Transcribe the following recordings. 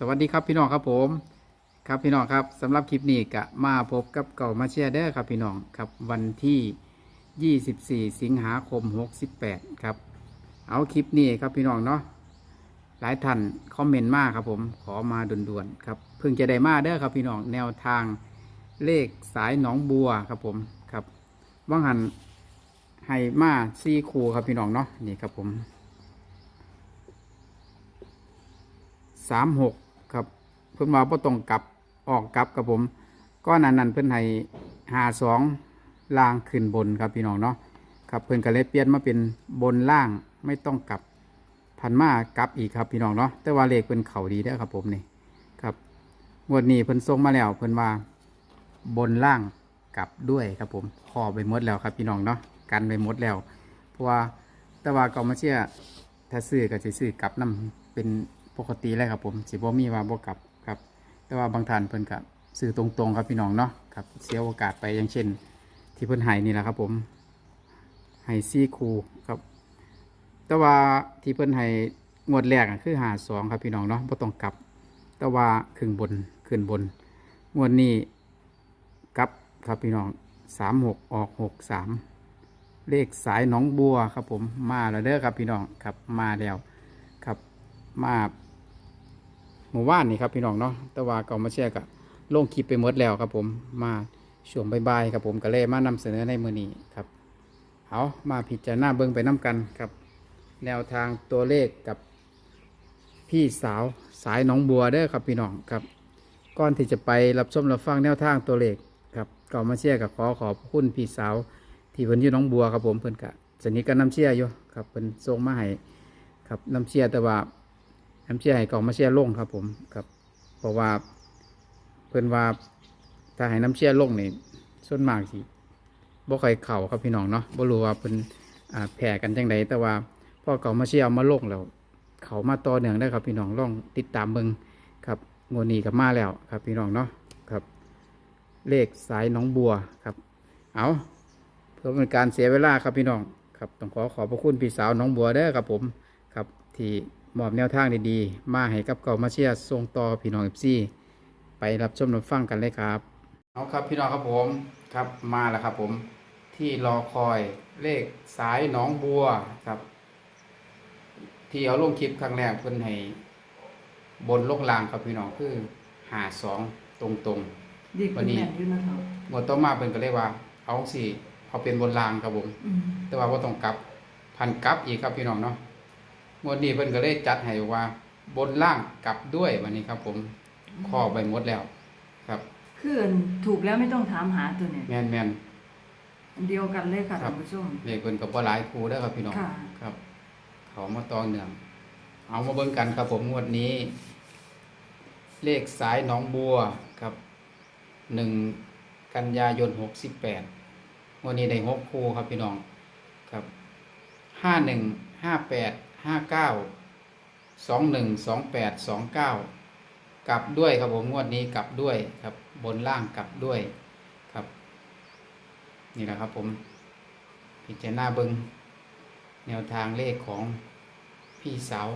สวัสดีครับพี่น้องครับผม ครับพี่น้องครับสำหรับคลิปนี้ก็มาพบกับเก่ามาเชียร์เด้อครับพี่น้องครับวันที่ 24 สิงหาคม 68 ครับ เอาคลิปนี้ครับพี่น้องเนาะหลายท่านคอมเมนต์มากครับผมขอมาด่วนๆครับเพิ่งจะได้มาเด้อครับพี่น้องแนวทางเลขสายหนองบัวครับผมครับว่างหันให้มาซี่คูครับพี่น้องเนาะนี่ครับผมสามหก พิ่นว่าบ่ต้องกลับออกกลับกับผมก้อนนั้นนั้นเพิ่นให้หาสองล่างขึ้นบนครับพี่น้องเนาะครับเพิ่นก็เลยเปลี่ยนมาเป็นบนล่างไม่ต้องกลับพันมากลับอีกครับพี่น้องเนาะแต่ว่าเลขเพิ่นเข่าดีได้ครับผมนี่ครับงวดนี้เพิ่นส่งมาแล้วเพิ่นว่าบนล่างกลับด้วยครับผมขอไปหมดแล้วครับพี่น้องเนาะกันไปหมดแล้ว เพราะว่าแต่ว่าก็มาเชื่อถ้าซื้อก็สิซื้อกลับนํเป็นปกติเลยครับผมสิบ่มีว่าบ่กลับ แต่ว่าบางท่านเพิ่นก็ซื้อตรงๆครับพี่น้องเนาะครับเสียโอกาสไปอย่างเช่น ที่เพิ่นให้นี่แหละครับ ผมให้ซี่คูครับ แต่ว่าที่เพิ่นให้งวดแรกคือหาสองครับพี่น้องเนาะบ่ต้องกลับ แต่ว่าขึ้นบนขึ้นบนงวดนี้กลับครับพี่น้องสามหกออกหกสามเลขสายหนองบัวครับผมมาแล้วเด้อครับพี่น้องครับมาแล้วครับมา หมู่บ้านนี่ครับพี่น้องเนาะแต่ว่าก็มาแชร์กับลงคลิปไปหมดแล้วครับผมมาช่วงบายๆครับผมก็เลยมานำเสนอในมือนี้ครับเอามาพิจารณาเบิ่งไปน้กันครับ แนวทางตัวเลขกับพี่สาวสายหนองบัวเด้อครับพี่น้องครับก่อนที่จะไปรับชมรับฟังแนวทางตัวเลขครับก็มาเชียร์กับขอขอบคุณพี่สาว ที่เพิ่นอยู่หน้องบัวครับผมเพิ่นกะสนิทกับน้ำเชียร์อยู่ครับเพิ่นส่งมาให้ครับน้ำเชียร์แต่ว่า น้ำเชื่อให้กล่องมาเชื่อลงครับ ผมครับ เพราะว่าเพิ่อนว่าถ้าให้น้ำเชื่อลงนี่ส่วนมากสิบ่ค่อยเข่าครับพี่น้องเนาะบ่รู้ว่าเพิ่นอ่าแผ่กันจังไดแต่ว่าพอเก่ามาเชื่อเอามาลงแล้วเขามาต่อเนื่องได้ครับ พี่น้องลองติดตามเบิงครับงวนีกับมาแล้วครับ พี่น้องเนาะครับ เลขสายน้องบัวครับ เอาเพื่อเป็นการเสียเวลาครับพี่น้องครับต้องขอขอบพระคุณพี่สาวน้องบัวเด้อครับผมครับที่ มอบแนวทางดีๆ มาให้กับเก่ามาเชียร์ส่งต่อพี่น้องเอฟซีไปรับชมรับฟังกันเลยครับ เอาครับพี่น้องครับผมครับมาแล้วครับผมที่รอคอยเลขสายหนองบัวครับ ที่เอาลงคลิปครั้งแรกเพิ่นให้บนลงลางครับพี่น้องคือหาสองตรงๆเด็กวัเป็นนนี้แม่นอยู่นะเขางวดต่อมาเพิ่นก็เลยว่า เอาสิเอาเป็นบนรางครับผมอืมแต่ว่าบ่ต้องกลับพันกลับอีกครับพี่น้องเนาะ งวดนี้เพิ่นก็เลยจัดให้ว่า บนล่างกลับด้วยวันนี้ครับผมข้อไปหมดแล้ว ครับคืออันถูกแล้วไม่ต้องถามหาตัวเนี่ยแม่นแม่นอันเดียวกันเลยค่ะครัท่าบ นผู้ชม เลขเพิ่นก็บ่หลายคู่เด้อครับพี่น้องค่ะ ครับ เขามาต่อเนื่องเอามาเบิ่งกันครับผมงวดนี้ เลขสายหนองบัวครับหนึ่งกันยายนหกสิบแปดวันนี้ได้หกคู่ครับพี่น้องครับห้าหนึ่งห้าแปด ห้าเก้าสองหนึ่งสองแปดสองเก้ากลับด้วยครับผมงวดนี้กลับด้วยครับบนล่างกลับด้วยครับ นี่แหละครับผมพิจารณาเบิงแนวทางเลขของพี่สาว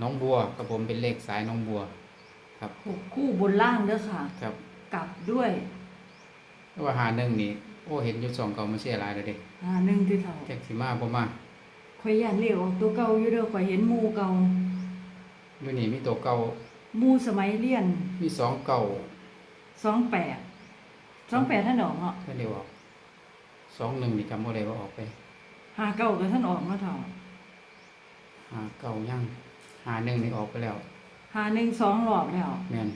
น้องบัวกับผมเป็นเลขสายน้องบัว ครับหกคู่บนล่างเด้อค่ะ ครับกลับด้วยแต่ว่าหาหนึ่งนี่โอ้เห็นอยู่สองเก่ามาเสียหลายเลยเด็กอ่าหนึ่งที่เท่าแจ็คสิมาบ่มา ข่อยย่านเรียกออกตัวเก่าอยู่เด้อข่อยเห็นหมูเก่าอยู่นี่มีตัวเก่าหมูสมัยเรียนมีสองเก่าสองแปดสองแปดท่านออกเนาะท่านเดียวออกสองหนึ่งนี่จำบ่ได้ว่าออกไปหาเก่ากับท่านออกมาเท่าหาเก่ายังหาหนึ่งนี่ออกไปแล้วหาหนึ่งสองหลอบแล้ว แม่น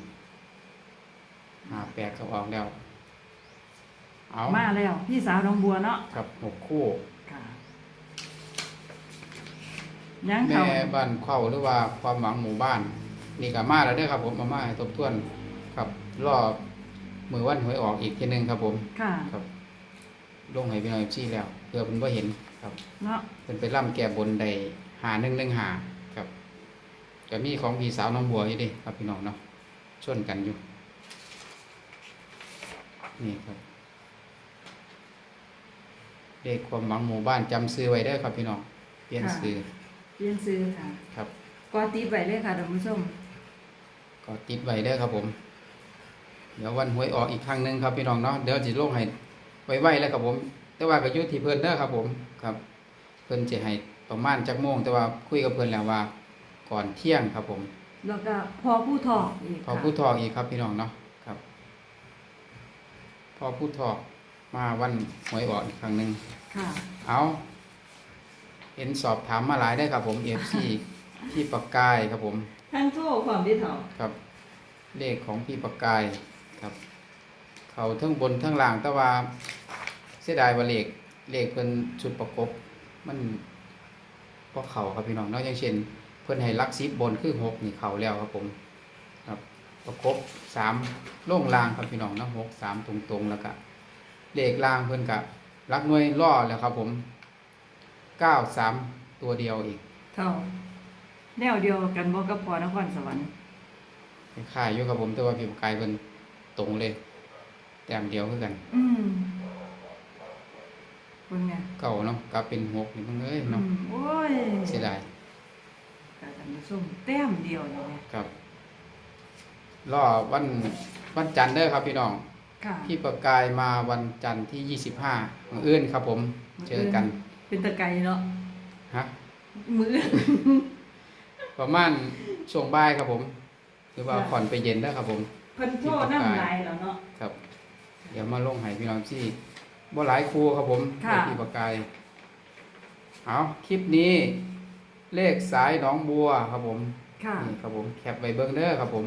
หาแปดก็ออกแล้ว เอามาแล้ว พี่สาวน้องบัวเนาะกับหกคู่ ค่ะ ยังแม่เท่าบ้านเข้าหรือว่าความหวังหมู่บ้าน นี่ก็มาแล้วเด้อครับ ผมมามาให้ทบทวนครับรอบมือวันหวยออกอีกทีหนึงครับผม ค่ะ ครับลงให้พี่น้องชี้แล้วเพื่อเพิ่นบ่เห็นครับเนาะเพิ่นไปร่ำแก้บนได้หาหนึ่งหนึ่งหาครับก็มีของพี่สาวน้องบัวอยู่เดิครับพี่น้องเนาะชนกันอยู่ นี่ครับเลขความหวังหมู่บ้านจำซื้อไว้เด้อครับพี่น้องเปลี่ยนซื้อ เรียนซื้อค่ะครับกอตีไปเลยค่ะท่านผู้ชมก็ติดไว้เด้อครับผม เดี๋ยววันหวยออกอีกครั้งหนึ่งครับพี่น้องเนาะเดี๋ยวจิลงให้ไว้ๆแล้วครับผม แต่ว่าก็อยุที่เพิ่นเด้อครับผมครับ เพิ่นจะให้ประมาณจักโมง แต่ว่าคุยกับเพิ่นแล้วว่า ก่อนเที่ยงครับผม แล้วก็พอผู้ทองอีกพอค่ะผู้ทอกอีกครับพี่น้องเนาะครับ พอผู้ทอกมาวันหวยออกอีกครั้งหนึ่งค่ะ เอา เห็นสอบถามมาหลายได้อครับผมเอฟซีพี่ปากกายครับผม ทั้งโซ่ความที่เถ่าครับ เลขของพี่ปากกายครับ เขาทั้งบนทั้งล่างแต่ว่าเสียดายว่าเลขเลขเพิ่นชุดประกบ มันพอเขาครับพี่น้องเนาะอย่างเช่น เพิ่นให้ลักซิบบนคือหกนี่เขาแล้วครับผม ครับประกบสามโล่งล่างครับพี่น้องเนาะหกสามตรงๆแล้วก็เลขล่างเพิ่นกับลักหน่วยล่อแล้วครับผม เก้าสามตัวเดียวอีกเท่าแนวเดียวกันบ่กับพอนครสวรรค์คล้ายๆอยู่ครับผมแต่ว่าพี่ปากกายเพิ่นตรงเลยแต้มเดียวคือกัน อืมเบิ่งเนี่ยเก่าเนาะกลับเป็นหกนี่เพิ่งเอ้ยอืเนาะมโอ้ยเสียดายกะท่านผู้ชมแต้มเดียวนี่แหละครับรอวันวันจันทร์เด้อครับพี่น้องค่ะพี่ประกายมาวันจันทร์ที่ยี่สิบห้ามื้ออื่นครับผม เจอกัน เป็นตะไกรเนาะฮะมือ ประมาณช่วงบ่ายครับผม หรือว่าค่ะผ่อนไปเย็นได้อครับผม เพิ่นโทษน้ำลายแล้วเนาะ ครับ เดี๋ยวมาลงให้พี่น้องที่บ่หลายครูครับผมค่ะเลขพี่ประกายเอาคลิปนี้ เลขสายหนองบัวครับผมค่ะนี่ครับผมแคปไว้เบิ้งเด้อครับผม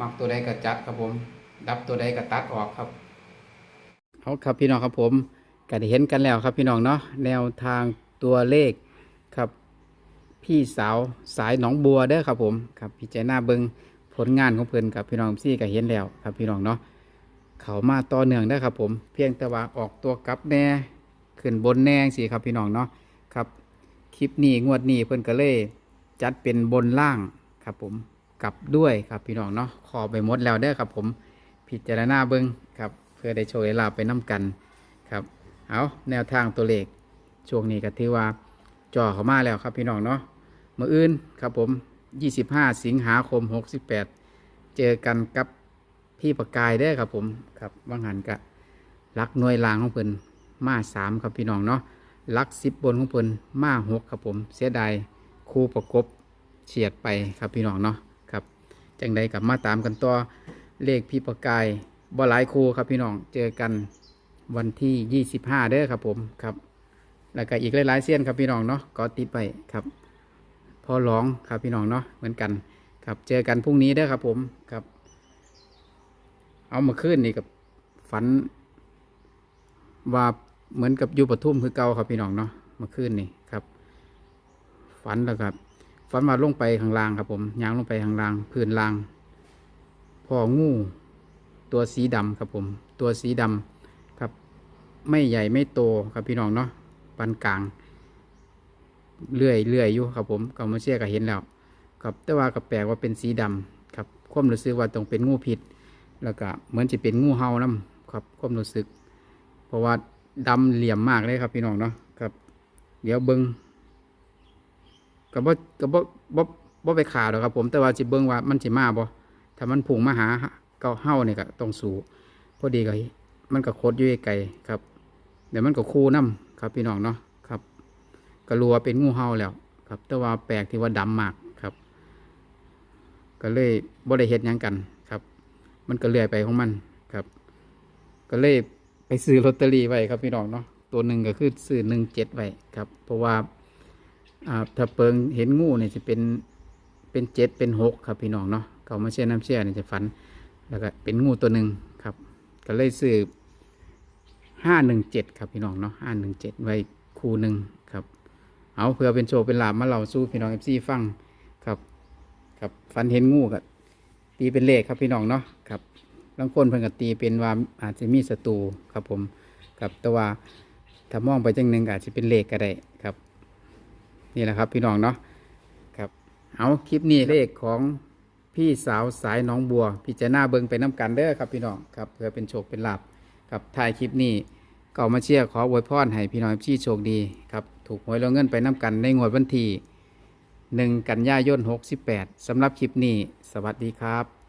มักตัวใดก็จัดครับผม ดับตัวใดก็ตัดออกครับเอาครับพี่น้องครับผม ก็ได้เห็นกันแล้วครับพี่น้องเนาะแนวทางตัวเลขครับ พี่สาวสายหนองบัวเด้อครับผมครับพี่ใจหน้าเบิงผลงานของเพิ่นครับพี่น้องซี่ก็เห็นแล้วครับพี่น้องเนาะเขามาต่อเนื่องได้อครับผม เพียงแต่ว่าออกตัวกลับแน่ขึ้นบนแน่สิครับพี่น้องเนาะครับคลิปนี้งวดนี้เพิ่นก็เลยจัดเป็นบนล่างครับผมกลับด้วยครับพี่น้องเนาะขอไปหมดแล้วเด้อครับผม พิจารณาเบิงครับ เพื่อได้โชว์ให้ลาไปน้กันครับ เอาแนวทางตัวเลขช่วงนี้ก็ถือว่าจ่อเข้ามาแล้วครับพี่น้องเนาะมื่ออื่นครับผม 25 สิงหาคม 68 เจอกันกับพี่ประกายได้ครับผมครับว่างหันกะลักหน่วยลางของเพิ่นมาสามครับพี่น้องเนาะลักสิบบนของเพิ่นมาหกครับผมเสียดายคู่ประกบเฉียดไปครับพี่น้องเนาะครับจังใดกับมาตามกันต่อเลขพี่ประกายบ่หลายคู่ครับพี่น้องเจอกัน วันที่25เด้อครับผมครับ แล้วก็อีกหลายๆเส้นครับพี่น้องเนาะก็ติดไปครับพอร้องครับพี่น้องเนาะเหมือนกัน ครับเจอกันพรุ่งนี้เด้อครับผมครับ เอามาขึ้นนี่กับฝัน ว่าเหมือนกับอยู่ปทุมคือเก่าครับพี่น้องเนาะมาขึ้นนี่ครับ ฝันแล้วครับฝันว่าลงไปข้างล่างครับผมยางลงไปข้างล่างพื้นล่างพองู ตัวสีดำครับผม ตัวสีดำครับ ไม่ใหญ่ไม่โตครับพี่น้องเนาะปานกลางเลื่อยเลื่อยอยู่ครับผมก็มาเชื่อก็เห็นแล้วครับแต่ว่าก็แปลกว่าเป็นสีดำครับความรู้สึกว่าต้องเป็นงูผิด แล้วก็เหมือนจะเป็นงูเห่านํครับความรู้สึก เพราะว่าดำเหลี่ยมมากเลยครับพี่น้องเนาะครับ เดี๋ยวเบิงก็บ่ก็บ่บ่บ่ไปขาดหรอกครับ ผมแต่ว่าจิเบิงว่ามันสิมาบ่ถ้ามันพุ่งมาหาเกาเห่าเนี่ยก็ต้องสูพอดีก็มันก็โคตรอยู่ไกลครับ ดี๋ยวมันก็คู่นํครับพี่น้องเนาะครับก็รู้ว่าเป็นงูเห่าแล้ว ครับ แต่ว่าแปลกที่ว่าดำมากครับ ก็เลยบ่ได้เฮ็ดหยังกันครับ มันก็เลื่อยไปของมันครับ ก็เลยไปซื้อลอตเตอรี่ไว้ครับพี่น้องเนาะตัวหนึ่งก็คือซื้อหนึ่งเจ็ดไว้ครับ เพราะว่าอ่าถ้าเปิงเห็นงูเนี่ยจะเป็นเป็นเจ็ดเป็นหกครับพี่น้องเนาะเขามาเชื่อน้ำเชื่อเนี่ยจะฝัน แล้วก็เป็นงูตัวหนึ่งครับ ก็เลยซื้อ ห้าหนึ่งเจ็ดครับพี่น้องเนาะห้าหนึ่งเจ็ดไว้คู่หนึ่งครับ เอาเพื่อเป็นโชว์เป็นลาบมาเราสู้พี่น้องเอฟซีฟังครับ ครับฟันเห็นงูกับตีเป็นเลขครับพี่น้องเนาะครับบางคนเพิ่นก็ตีเป็นว่าอาจจะมีศัตรูครับผมครับแต่ว่าถ้ามองไปจังหนึ่งอาจจะเป็นเลขก็ได้ครับ นี่แหละครับพี่น้องเนาะครับ เอาคลิปนี้เลขของพี่สาวสายน้องบัว พี่จะหน้าเบิงไปน้กันเด้อครับพี่น้องครับเพื่อเป็นโชคเป็นลาบครับท้ายคลิปนี้ ก็มาเชียร์ขออวยพรให้พี่น้องพี่โชคดีครับถูกหวยรางเงินไปน้ำกันในงวดวันที่หนึ่งกันยายน 68สำหรับคลิปนี้ สวัสดีครับ